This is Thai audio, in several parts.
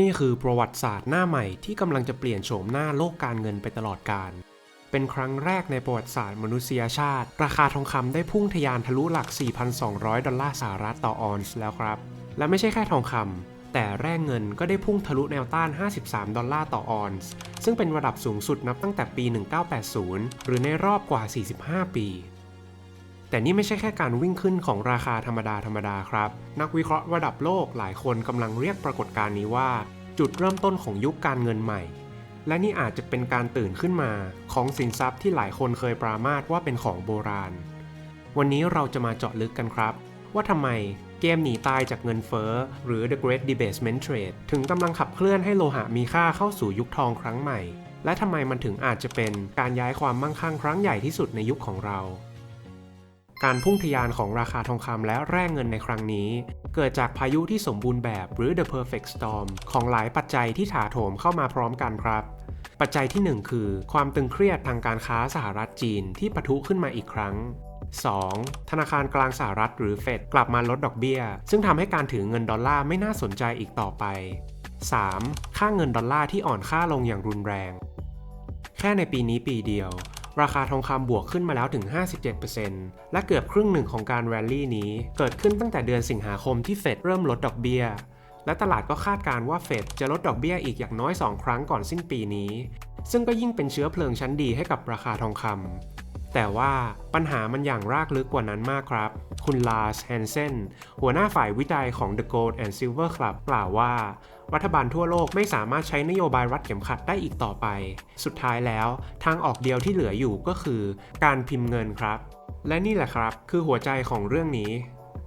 นี่คือประวัติศาสตร์หน้าใหม่ที่กำลังจะเปลี่ยนโฉมหน้าโลกการเงินไปตลอดกาล เป็นครั้งแรกในประวัติศาสตร์มนุษยชาติ ราคาทองคำได้พุ่งทะยานทะลุหลัก 4,200 ดอลลาร์สหรัฐต่อออนซ์แล้วครับ และไม่ใช่แค่ทองคำ แต่แร่เงินก็ได้พุ่งทะลุแนวต้าน 53 ดอลลาร์ต่อออนซ์ ซึ่งเป็นระดับสูงสุดนับตั้งแต่ปี 1980 หรือในรอบกว่า 45 ปี แต่นี่ไม่ใช่แค่การวิ่งขึ้นของราคาธรรมดาธรรมดาครับ นักวิเคราะห์ระดับโลกหลายคนกำลังเรียกปรากฏการณ์นี้ว่า จุดเริ่มต้นของยุคการเงินใหม่ และนี่อาจจะเป็นการตื่นขึ้นมาของสินทรัพย์ที่หลายคนเคยปรามาสว่าเป็นของโบราณ วันนี้เราจะมาเจาะลึกกันครับ ว่าทำไมเกมหนีตายจากเงินเฟ้อหรือ The Great Debasement Trade ถึงกำลังขับเคลื่อนให้โลหะมีค่าเข้าสู่ยุคทองครั้งใหม่ และทำไมมันถึงอาจจะเป็นการย้ายความมั่งคั่งครั้งใหญ่ที่สุดในยุคของเรา การพุ่งทะยานของราคาทองคำและแร่เงินในครั้งนี้ เกิดจากพายุที่สมบูรณ์แบบหรือ the perfect storm ของหลายปัจจัยที่ถาโถมเข้ามาพร้อมกันครับ ปัจจัยที่ 1 คือ ความตึงเครียดทางการค้าสหรัฐจีนที่ปะทุขึ้นมาอีกครั้ง 2. ธนาคารกลางสหรัฐหรือเฟดกลับมาลดดอกเบี้ย ซึ่งทำให้การถือเงินดอลลาร์ไม่น่าสนใจอีกต่อไป 3. ค่าเงินดอลลาร์ที่อ่อนค่าลงอย่างรุนแรง แค่ในปีนี้ปีเดียว ราคาทองคำบวกขึ้นมาแล้วถึง 57%และเกือบครึ่งหนึ่งของการแรลลี่นี้ เกิดขึ้นตั้งแต่เดือนสิงหาคมที่เฟดเริ่มลดดอกเบี้ย และตลาดก็คาดการณ์ว่าเฟดจะลดดอกเบี้ยอีกอย่างน้อย 2 ครั้งก่อนสิ้นปีนี้ ซึ่งก็ยิ่งเป็นเชื้อเพลิงชั้นดีให้กับราคาทองคำ แต่ว่าปัญหามันอย่างรากลึกกว่านั้นมากครับ คุณลาสแฮนเซนหัวหน้าฝ่ายวิจัยของ The Gold and Silver Club กล่าวว่า รัฐบาลทั่วโลกไม่สามารถใช้นโยบายรัดเข็มขัดได้อีกต่อไป สุดท้ายแล้ว ทางออกเดียวที่เหลืออยู่ก็คือ การพิมพ์เงินครับ และนี่แหละครับ คือหัวใจของเรื่องนี้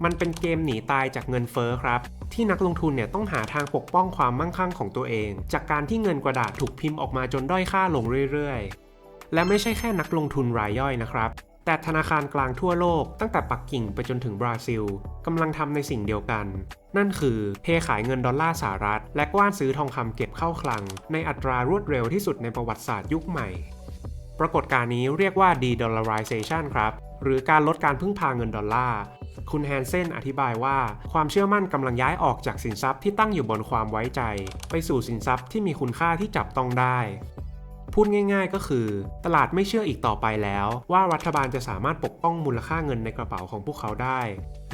มันเป็นเกมหนีตายจากเงินเฟ้อครับที่นักลงทุนเนี่ยต้องหาทางปกป้องความมั่งคั่งของตัวเอง จากการที่เงินกระดาษถูกพิมพ์ออกมาจนด้อยค่าลงเรื่อยๆ และไม่ใช่แค่นักลงทุนรายย่อยนะครับ แต่ธนาคารกลางทั่วโลกตั้งแต่ปักกิ่งไปจนถึงบราซิลกำลังทำในสิ่งเดียวกัน นั่นคือเทขายเงินดอลลาร์สหรัฐ และกว้านซื้อทองคำเก็บเข้าคลัง ในอัตรารวดเร็วที่สุดในประวัติศาสตร์ยุคใหม่ ปรากฏการณ์นี้เรียกว่า de-dollarization ครับ หรือการลดการพึ่งพาเงินดอลลาร์คุณแฮนเซนอธิบายว่าความเชื่อมั่นกำลังย้ายออกจากสินทรัพย์ที่ตั้งอยู่บนความไว้ใจ ไปสู่สินทรัพย์ที่มีคุณค่าที่จับต้องได้ พูดง่ายๆ ก็คือ ตลาดไม่เชื่ออีกต่อไปแล้ว ว่ารัฐบาลจะสามารถปกป้องมูลค่าเงินในกระเป๋าของพวกเขาได้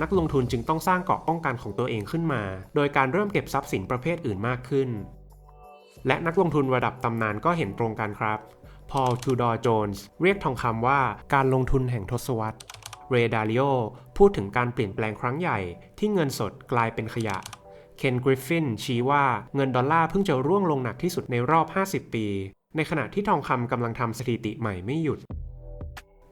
นักลงทุนจึงต้องสร้างเกราะป้องกันของตัวเองขึ้นมา โดยการเริ่มเก็บทรัพย์สินประเภทอื่นมากขึ้น และนักลงทุนระดับตำนานก็เห็นตรงกันครับพอลทูดอร์โจนส์เรียกทองคำว่าการลงทุนแห่งทศวรรษ เรดาริโอพูดถึงการเปลี่ยนแปลงครั้งใหญ่ที่เงินสดกลายเป็นขยะ เคนกริฟฟินชี้ว่าเงินดอลลาร์เพิ่งจะร่วงลงหนักที่สุดในรอบ 50 ปี ในขณะที่ทองคำกำลังทำสถิติใหม่ไม่หยุด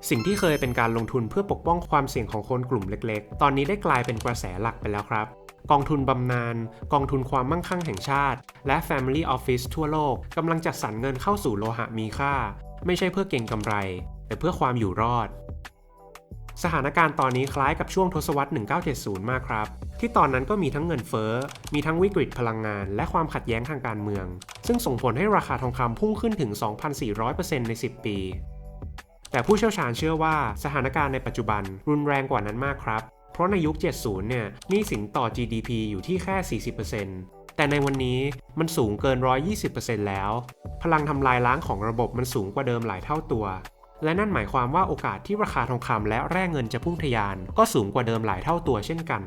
สิ่งที่เคยเป็นการลงทุนเพื่อปกป้องความเสี่ยงของคนกลุ่มเล็กๆ ตอนนี้ได้กลายเป็นกระแสหลักไปแล้วครับกองทุนบำนาญ กองทุนความมั่งคั่งแห่งชาติ และ Family Office ทั่วโลกกำลังจัดสรรเงินเข้าสู่โลหะมีค่า ไม่ใช่เพื่อเก่งกำไร แต่เพื่อความอยู่รอด สถานการณ์ตอนนี้คล้ายกับช่วงทศวรรษ 1970 มากครับ ที่ตอนนั้นก็มีทั้งเงินเฟ้อ มีทั้งวิกฤตพลังงาน และความขัดแย้งทางการเมือง ซึ่งส่งผลให้ราคาทองคำพุ่งขึ้นถึง 2,400%ใน 10 ปี แต่ผู้เชี่ยวชาญเชื่อว่าสถานการณ์ในปัจจุบันรุนแรงกว่านั้นมากครับ เพราะในยุค 70 เนี่ยนี้สินต่อ GDP อยู่ที่แค่ 40%แต่ในวันนี้มันสูงเกิน 120%แล้ว พลังทำลายล้างของระบบมันสูงกว่าเดิมหลายเท่าตัว และนั่นหมายความว่าโอกาสที่ราคาทองคำและแร่เงินจะพุ่งทะยาน ก็สูงกว่าเดิมหลายเท่าตัวเช่นกัน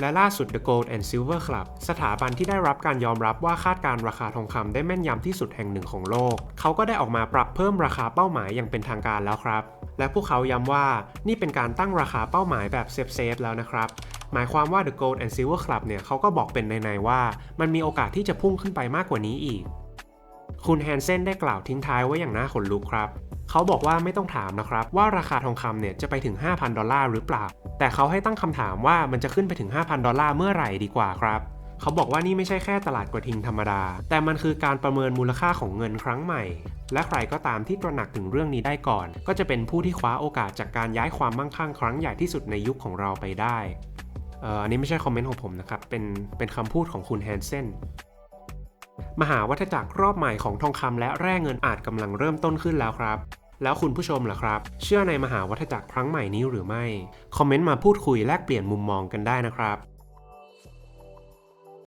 และล่าสุด The Gold and Silver Club สถาบันที่ได้รับการยอมรับว่าคาดการราคาทองคำได้แม่นยำที่สุดแห่งหนึ่งของโลก เขาก็ได้ออกมาปรับเพิ่มราคาเป้าหมายอย่างเป็นทางการแล้วครับ และพวกเขาย้ำว่านี่เป็นการตั้งราคาเป้าหมายแบบเซฟๆแล้วนะครับ หมายความว่า The Gold and Silver Club เนี่ยเขาก็บอกเป็นในๆว่า มันมีโอกาสที่จะพุ่งขึ้นไปมากกว่านี้อีก คุณแฮนเซนได้กล่าวทิ้งท้ายไว้อย่างน่าขนลุกครับเขาบอกว่าไม่ต้องถามนะครับ ว่าราคาทองคำเนี่ยจะไปถึง 5,000 ดอลลาร์หรือเปล่า แต่เขาให้ตั้งคำถามว่ามันจะขึ้นไปถึง 5,000 ดอลลาร์เมื่อไหร่ดีกว่าครับ เขาบอกว่านี่ไม่ใช่แค่ตลาดกระทิงธรรมดา แต่มันคือการประเมินมูลค่าของเงินครั้งใหม่ และใครก็ตามที่ตระหนักถึงเรื่องนี้ได้ก่อน ก็จะเป็นผู้ที่คว้าโอกาสจากการย้ายความมั่งคั่งครั้งใหญ่ที่สุดในยุคของเราไปได้อันนี้ไม่ใช่คอมเมนต์ของผมนะครับเป็นเป็นคำพูดของคุณแฮนเซน มหาวัฏจักรรอบใหม่ของทองคำและแร่เงินอาจกำลังเริ่มต้นขึ้นแล้วครับ แล้วคุณผู้ชมล่ะครับ เชื่อในมหาวัฏจักรครั้งใหม่นี้หรือไม่ คอมเมนต์มาพูดคุยแลกเปลี่ยนมุมมองกันได้นะครับ